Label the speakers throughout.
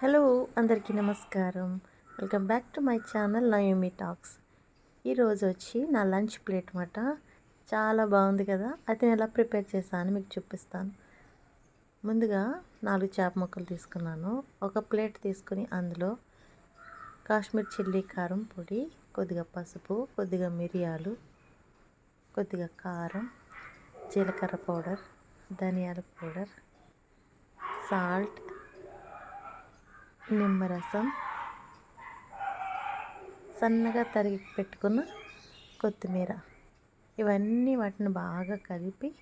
Speaker 1: Hello అందరికీ నమస్కారం. Welcome back to my channel Naomi talks. ఈరోజు వచ్చి నా లంచ్ ప్లేట్ మాట. చాలా బాగుంది కదా అది నేను ఎలా ప్రిపేర్ చేశాను మీకు చూపిస్తాను. ముందుగా నాలుగు చేప ముక్కలు తీసుకున్నాను. ఒక ప్లేట్ తీసుకుని అందులో కాశ్మీర్ చిల్లీ కారం పొడి కొద్దిగా పసుపు కొద్దిగా మిరియాలు కొద్దిగా కారం జీలకర్ర పౌడర్ ధనియాల పౌడర్ సాల్ట్ నిమ్మరసం. సన్నగా తరిగి పెట్టుకున్న కొత్తిమీర. ఇవన్నీ వాటిని బాగా కలిపి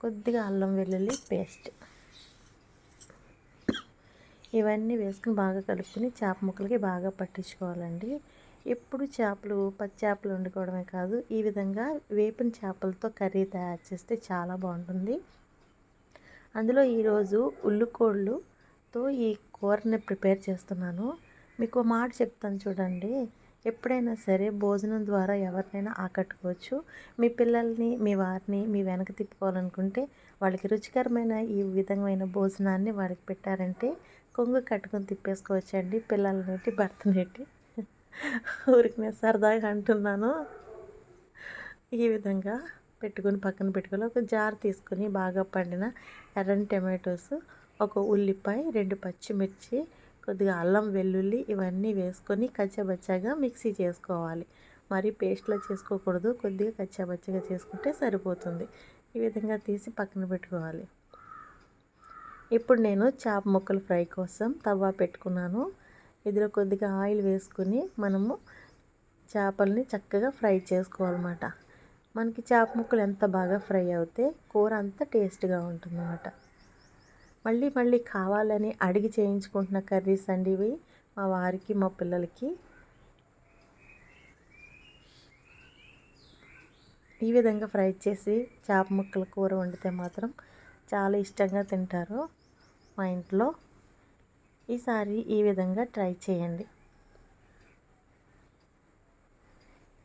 Speaker 1: కొద్దిగా అల్లం వెల్లుల్లి పేస్ట్. ఇవన్నీ వేసుకుని బాగా కలుపుకొని చేప ముక్కలకి బాగా పట్టించుకోవాలండి. ఎప్పుడు చేపలు పచ్చి చేపలు వండుకోవడమే కాదు ఈ విధంగా వేపిన చేపలతో కర్రీ తయారు చేస్తే చాలా బాగుంటుంది. అందులో ఈరోజు ఉల్లికోళ్ళు తో ఈ కూరని ప్రిపేర్ చేస్తున్నాను. మీకు మాట చెప్తాను చూడండి. ఎప్పుడైనా సరే భోజనం ద్వారా ఎవరినైనా ఆకట్టుకోవచ్చు. మీ పిల్లల్ని మీ వారిని మీ వెనక తిప్పుకోవాలనుకుంటే వాళ్ళకి రుచికరమైన ఈ విధమైన భోజనాన్ని వాళ్ళకి పెట్టారంటే కొంగు కట్టుకొని తిప్పేసుకోవచ్చండి పిల్లలనేటి భర్తనేటి. ఊరికి నేను సరదాగా అంటున్నాను. ఈ విధంగా పెట్టుకొని పక్కన పెట్టుకొని ఒక జార్ తీసుకొని బాగా పండిన ఎర్రని టమాటోస్ ఒక ఉల్లిపాయ రెండు పచ్చిమిర్చి కొద్దిగా అల్లం వెల్లుల్లి ఇవన్నీ వేసుకొని కచ్చబచ్చగా మిక్సీ చేసుకోవాలి. మరి పేస్ట్లో చేసుకోకూడదు కొద్దిగా కచ్చాబచ్చగా చేసుకుంటే సరిపోతుంది. ఈ విధంగా తీసి పక్కన పెట్టుకోవాలి. ఇప్పుడు నేను చేప ముక్కలు ఫ్రై కోసం తవ్వా పెట్టుకున్నాను. ఇందులో కొద్దిగా ఆయిల్ వేసుకుని మనము చేపల్ని చక్కగా ఫ్రై చేసుకోవాలన్నమాట. మనకి చేప ముక్కలు ఎంత బాగా ఫ్రై అవుతే కూర అంత టేస్ట్గా ఉంటుందన్నమాట. మళ్ళీ మళ్ళీ కావాలని అడిగి చేయించుకుంటున్న కర్రీస్ అండి ఇవి మా వారికి మా పిల్లలకి. ఈ విధంగా ఫ్రై చేసి చేప ముక్కల కూర వండితే మాత్రం చాలా ఇష్టంగా తింటారు మా ఇంట్లో. ఈసారి ఈ విధంగా ట్రై చేయండి.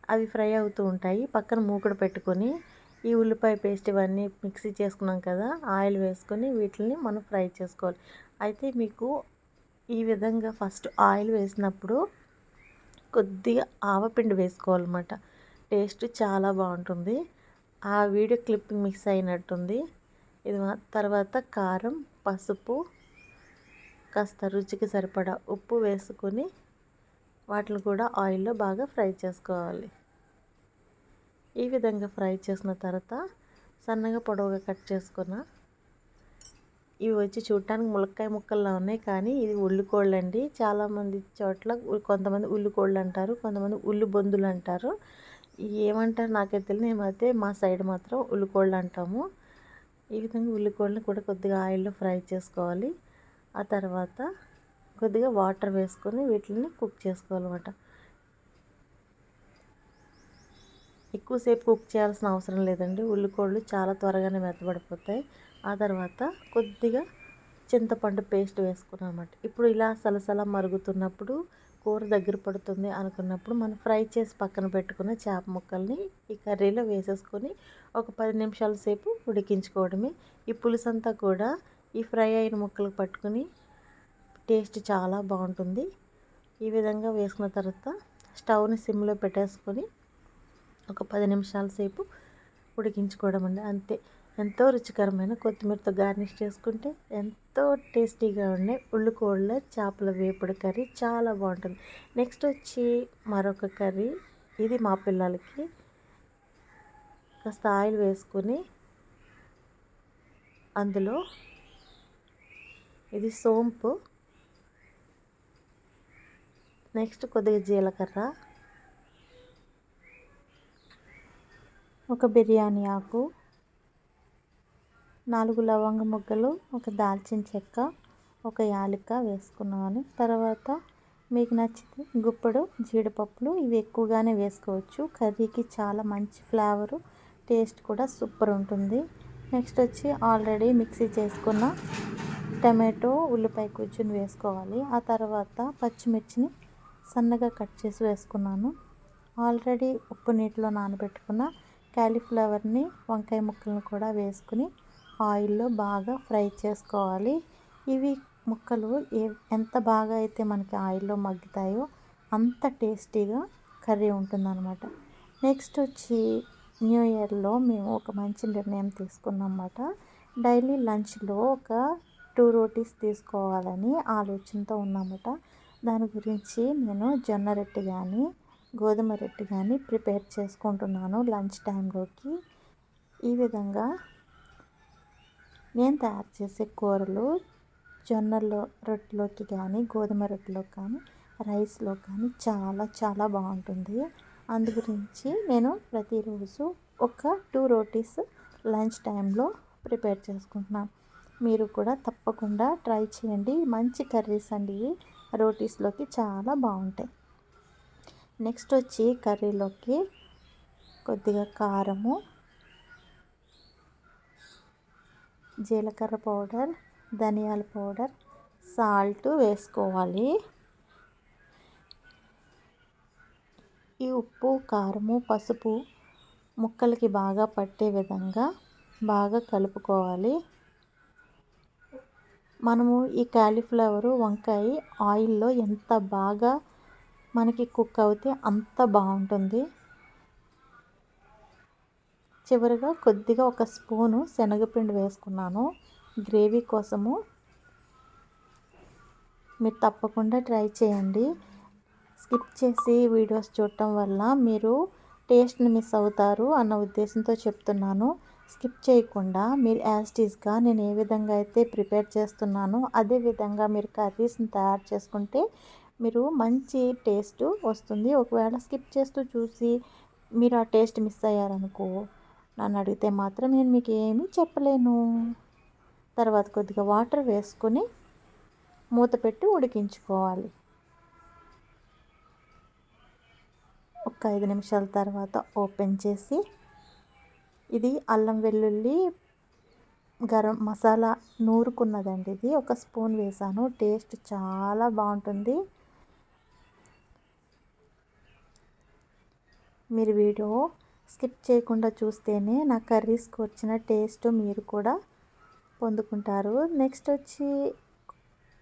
Speaker 1: అవి ఫ్రై అవుతూ ఉంటాయి. పక్కన మూకుడు పెట్టుకొని ఈ ఉల్లిపాయ పేస్ట్ ఇవన్నీ మిక్సీ చేసుకున్నాం కదా ఆయిల్ వేసుకొని వీటిని మనం ఫ్రై చేసుకోవాలి. అయితే మీకు ఈ విధంగా ఫస్ట్ ఆయిల్ వేసినప్పుడు కొద్దిగా ఆవపిండి వేసుకోవాలన్నమాట. టేస్ట్ చాలా బాగుంటుంది. ఆ వీడియో క్లిప్పింగ్ మిక్స్ అయినట్టుంది. ఇది తర్వాత కారం పసుపు కాస్త రుచికి సరిపడా ఉప్పు వేసుకొని వాటిని కూడా ఆయిల్లో బాగా ఫ్రై చేసుకోవాలి. ఈ విధంగా ఫ్రై చేసిన తర్వాత సన్నగా పొడవుగా కట్ చేసుకున్న ఇవి వచ్చి చూడటానికి ములక్కాయ ముక్కల్లో ఉన్నాయి కానీ ఇది ఉల్లికోళ్ళు అండి. చాలామంది చోట్ల కొంతమంది ఉల్లికోళ్ళు అంటారు కొంతమంది ఉల్లి బొందులు అంటారు. ఏమంటారు నాకైతే తెలియదు. మేమైతే మా సైడ్ మాత్రం ఉల్లికోళ్ళు అంటాము. ఈ విధంగా ఉల్లికోళ్ళని కూడా కొద్దిగా ఆయిల్లో ఫ్రై చేసుకోవాలి. ఆ తర్వాత కొద్దిగా వాటర్ వేసుకొని వీటిని కుక్ చేసుకోవాలన్నమాట. ఎక్కువసేపు కుక్ చేయాల్సిన అవసరం లేదండి. ఉల్లికోళ్ళు చాలా త్వరగానే మెత్తబడిపోతాయి. ఆ తర్వాత కొద్దిగా చింతపండు పేస్ట్ వేసుకున్నాం అన్నమాట. ఇప్పుడు ఇలా సలసల మరుగుతున్నప్పుడు కూర దగ్గర పడుతుంది అనుకున్నప్పుడు మనం ఫ్రై చేసి పక్కన పెట్టుకున్న చేప ముక్కల్ని ఈ కర్రీలో వేసేసుకొని ఒక పది నిమిషాల సేపు ఉడికించుకోవడమే. ఈ పులుసు అంతా కూడా ఈ ఫ్రై అయిన ముక్కలు పట్టుకుని టేస్ట్ చాలా బాగుంటుంది. ఈ విధంగా వేసుకున్న తర్వాత స్టవ్ని సిమ్లో పెట్టేసుకొని ఒక పది నిమిషాల సేపు ఉడికించుకోవడం అండి. అంతే. ఎంతో రుచికరమైన కొత్తిమీరతో గార్నిష్ చేసుకుంటే ఎంతో టేస్టీగా ఉండే ఉల్లికోళ్ళ చేపల వేపుడు కర్రీ చాలా బాగుంటుంది. నెక్స్ట్ వచ్చి మరొక కర్రీ. ఇది మా పిల్లలకి కాస్త ఆయిల్ వేసుకొని అందులో ఇది సోంపు. నెక్స్ట్ కొద్దిగా జీలకర్ర. ఒక బిర్యానీ ఆకు నాలుగు లవంగ ముగ్గలు ఒక దాల్చిన చెక్క ఒక యాలక్క వేసుకున్నాను. తర్వాత మీకు నచ్చితే గుప్పడు జీడిపప్పులు ఇవి ఎక్కువగానే వేసుకోవచ్చు. కర్రీకి చాలా మంచి ఫ్లేవరు టేస్ట్ కూడా సూపర్ ఉంటుంది. నెక్స్ట్ వచ్చి ఆల్రెడీ మిక్సీ చేసుకున్న టమాటో ఉల్లిపాయ కూర్చుని వేసుకోవాలి. ఆ తర్వాత పచ్చిమిర్చిని సన్నగా కట్ చేసి వేసుకున్నాను. ఆల్రెడీ ఉప్పు నీటిలో నానబెట్టుకున్న క్యాలీఫ్లవర్ని వంకాయ ముక్కలను కూడా వేసుకుని ఆయిల్లో బాగా ఫ్రై చేసుకోవాలి. ఇవి ముక్కలు ఏ ఎంత బాగా అయితే మనకి ఆయిల్లో మగ్గుతాయో అంత టేస్టీగా కర్రీ ఉంటుందన్నమాట. నెక్స్ట్ వచ్చి న్యూ ఇయర్లో మేము ఒక మంచి నిర్ణయం తీసుకున్నమాట. డైలీ లంచ్లో ఒక టూ రోటీస్ తీసుకోవాలని ఆలోచనతో ఉన్నామట. దాని గురించి నేను జొన్న రొట్టె కానీ గోధుమ రొట్టె కానీ ప్రిపేర్ చేసుకుంటున్నాను లంచ్ టైంలోకి. ఈ విధంగా నేను తయారు చేసే కూరలు జొన్నల్లో రొట్టెలోకి కానీ గోధుమ రొట్టెలోకి కానీ రైస్లో కానీ చాలా చాలా బాగుంటుంది. అందు గురించి నేను ప్రతిరోజు ఒక టూ రోటీస్ లంచ్ టైంలో ప్రిపేర్ చేసుకుంటున్నాను మీరు కూడా తప్పకుండా ట్రై చేయండి. మంచి కర్రీస్ అండి. రోటీస్లోకి చాలా బాగుంటాయి. నెక్స్ట్ వచ్చి కర్రీలోకి కొద్దిగా కారము జీలకర్ర పౌడర్ ధనియాల పౌడర్ సాల్ట్ వేసుకోవాలి. ఈ ఉప్పు కారము పసుపు ముక్కలకి బాగా పట్టే విధంగా బాగా కలుపుకోవాలి. మనము ఈ క్యాలీఫ్లవరు వంకాయ ఆయిల్లో ఎంత బాగా మనకి కుక్ అవుతే అంత బాగుంటుంది. చివరిగా కొద్దిగా ఒక స్పూను శనగపిండి వేసుకున్నాను. గ్రేవీ కోసము మీరు తప్పకుండా ట్రై చేయండి. స్కిప్ చేసి వీడియోస్ చూడటం వల్ల మీరు టేస్ట్ని మిస్ అవుతారు అన్న ఉద్దేశంతో చెప్తున్నాను. స్కిప్ చేయకుండా మీరు యాస్టీస్గా నేను ఏ విధంగా అయితే ప్రిపేర్ చేస్తున్నానో అదే విధంగా మీరు కర్రీస్ని తయారు చేసుకుంటే మీరు మంచి టేస్ట్ వస్తుంది. ఒకవేళ స్కిప్ చేస్తూ చూసి మీరు ఆ టేస్ట్ మిస్ అయ్యారనుకో నన్ను అడిగితే మాత్రం నేను మీకు ఏమీ చెప్పలేను. తర్వాత కొద్దిగా వాటర్ వేసుకొని మూత పెట్టి ఉడికించుకోవాలి. ఒక ఐదు నిమిషాల తర్వాత ఓపెన్ చేసి ఇది అల్లం వెల్లుల్లి గరం మసాలా నూరుకున్నదండి ఇది. ఒక స్పూన్ వేసాను. టేస్ట్ చాలా బాగుంటుంది. మీరు వీడియో స్కిప్ చేయకుండా చూస్తేనే నా కర్రీస్కి వచ్చిన టేస్ట్ మీరు కూడా పొందుకుంటారు. నెక్స్ట్ వచ్చి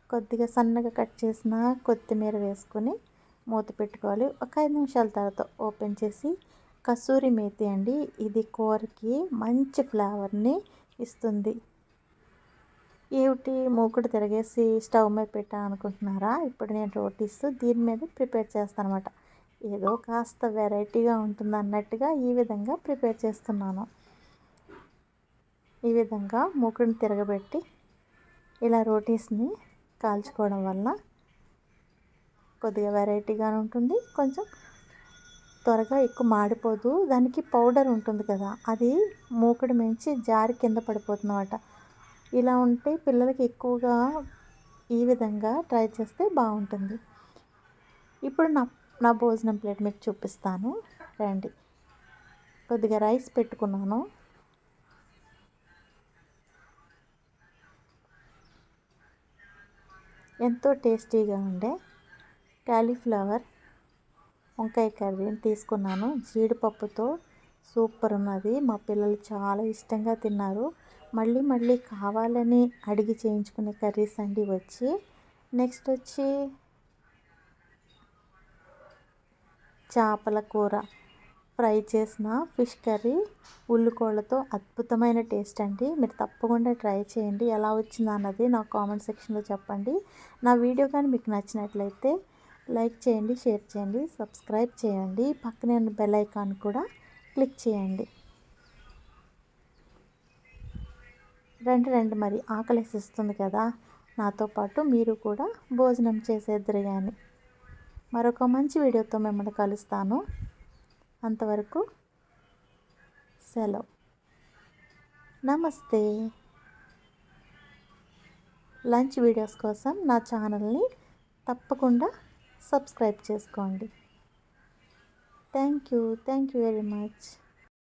Speaker 1: కొద్దిగా సన్నగా కట్ చేసిన కొత్తిమీర వేసుకొని మూత పెట్టుకోవాలి. ఒక ఐదు నిమిషాల తర్వాత ఓపెన్ చేసి కసూరి మేతి అండి. ఇది కూరకి మంచి ఫ్లేవర్ని ఇస్తుంది. ఏమిటి మూకుడు తిరగేసి స్టవ్ మీద పెట్టా అనుకుంటున్నారా ఇప్పుడు నేను రోటీస్ దీని మీద ప్రిపేర్ చేస్తాను అనమాట ఏదో కాస్త వెరైటీగా ఉంటుంది అన్నట్టుగా ఈ విధంగా ప్రిపేర్ చేస్తున్నాను. ఈ విధంగా మూకుడిని తిరగబెట్టి ఇలా రోటీస్ని కాల్చుకోవడం వల్ల కొద్దిగా వెరైటీగా ఉంటుంది. కొంచెం త్వరగా ఎక్కువ మాడిపోదు. దానికి పౌడర్ ఉంటుంది కదా అది మూకుడు మించి జారి కింద పడిపోతుందన్నమాట. ఇలా ఉంటే పిల్లలకి ఎక్కువగా ఈ విధంగా ట్రై చేస్తే బాగుంటుంది. ఇప్పుడు నా నా భోజనం ప్లేట్ మీకు చూపిస్తాను. రండి. కొద్దిగా రైస్ పెట్టుకున్నాను. ఎంతో టేస్టీగా ఉండే కాలీఫ్లవర్ వంకాయ కర్రీని తీసుకున్నాను. జీడిపప్పుతో సూపర్ ఉన్నది. మా పిల్లలు చాలా ఇష్టంగా తిన్నారు. మళ్ళీ మళ్ళీ కావాలని అడిగి చేయించుకునే కర్రీస్ అండి వచ్చి. నెక్స్ట్ వచ్చి చేపల కూర. ఫ్రై చేసిన ఫిష్ కర్రీ. ఉల్లికోళ్ళతో అద్భుతమైన టేస్ట్ అండి. మీరు తప్పకుండా ట్రై చేయండి. ఎలా వచ్చింది అన్నది నా కామెంట్ సెక్షన్లో చెప్పండి. నా వీడియో కానీ మీకు నచ్చినట్లయితే లైక్ చేయండి షేర్ చేయండి సబ్స్క్రైబ్ చేయండి. పక్కనే ఉన్న బెల్ ఐకాన్ కూడా క్లిక్ చేయండి. రండి రండి. మరి ఆకలిసిస్తుంది కదా. నాతో పాటు మీరు కూడా భోజనం చేసేద్దరు కానీ మరొక మంచి వీడియోతో మిమ్మల్ని కలుస్తాను. అంతవరకు సెలవు. నమస్తే. లంచ్ వీడియోస్ కోసం నా ఛానల్ని తప్పకుండా సబ్స్క్రైబ్ చేసుకోండి. Thank you. Thank you very much.